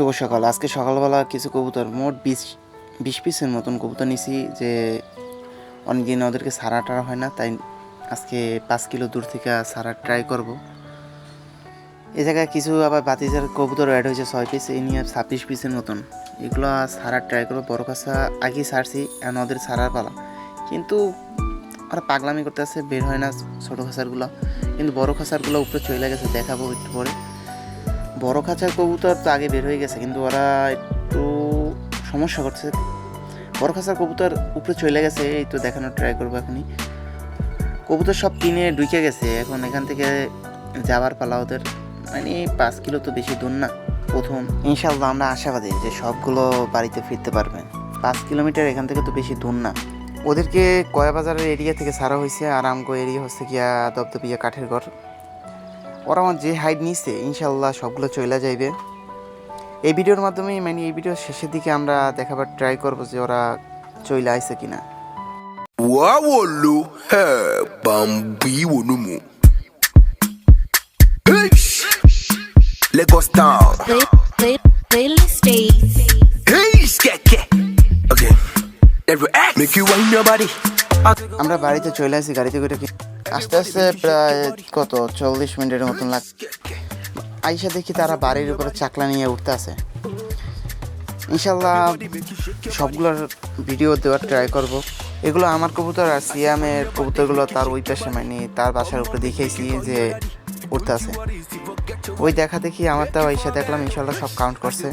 শুভ সকাল। আজকে সকালবেলা কিছু কবুতর, মোট বিশ বিশ পিসের মতন কবুতর নিছি যে অনেকদিন ওদেরকে সারা টারা হয় না, তাই আজকে পাঁচ কিলো দূর থেকে সারা ট্রাই করব। এ জায়গায় কিছু আবার বাতিজার কবুতর অ্যাড হয়েছে, ছয় পিস, এই নিয়ে ছাব্বিশ পিসের মতন। এগুলো সারা ট্রাই করব, বড় কাছা আগেই ছাড়ছি, এখন ওদের সারার পালা। কিন্তু ওরা পাগলামি করতে আসছে বের হয় না ছোটো খাসারগুলো। কিন্তু বড় খাসারগুলো উপরে চলে গেছে, দেখাবো একটু পরে। বড় খাঁচার কবুতর তো আগে বের হয়ে গেছে, কিন্তু ওরা একটু সমস্যা করছে। বড় খাঁচার কবুতর উপরে চলে গেছে, এই তো দেখানোর ট্রাই করব এখনই। কবুতর সব কিনে ঢুকে গেছে, এখন এখান থেকে যাবার পালা ওদের। মানে পাঁচ কিলো তো বেশি দূর না, প্রথম। ইনশাল্লাহ আমরা আশাবাদী যে সবগুলো বাড়িতে ফিরতে পারবেন। পাঁচ কিলোমিটার এখান থেকে তো বেশি দূর না। ওদেরকে কয়াবাজারের এরিয়া থেকে ছাড়া হয়েছে, আর আমগো এরিয়া হচ্ছে গিয়া দপদপিয়া কাঠের ঘর। ওরা আমার যে হাইট নিচ্ছে ইনশাল্লাহ সবগুলো চলে যাইবে। এই ভিডিওর মাধ্যমে মানে এই ভিডিওর শেষের দিকে আমরা দেখাবার ট্রাই করব যে ওরা চলে আইছে কিনা। ওয়া বলল হ্যাঁ বাম্বি অনুমু Lagos town. আমরা বাড়িতে চলে আসি গাড়িতে আস্তে আস্তে প্রায় কত চল্লিশ মিনিটের মতন লাগ আইসা দেখি তারা বাড়ির উপরে চাকলা নিয়ে উঠতে আছে। ইনশাল্লাহ সবগুলোর ভিডিও দেওয়ার ট্রাই করব। এগুলো আমার কবুতর আর সিয়ামের কবুতরগুলো তার ওই পাশে মানে তার বাসার উপরে দেখেছি যে উঠতে আছে। ওই দেখা দেখি আমার তাও আইসা দেখলাম ইনশাল্লাহ সব কাউন্ট করছে।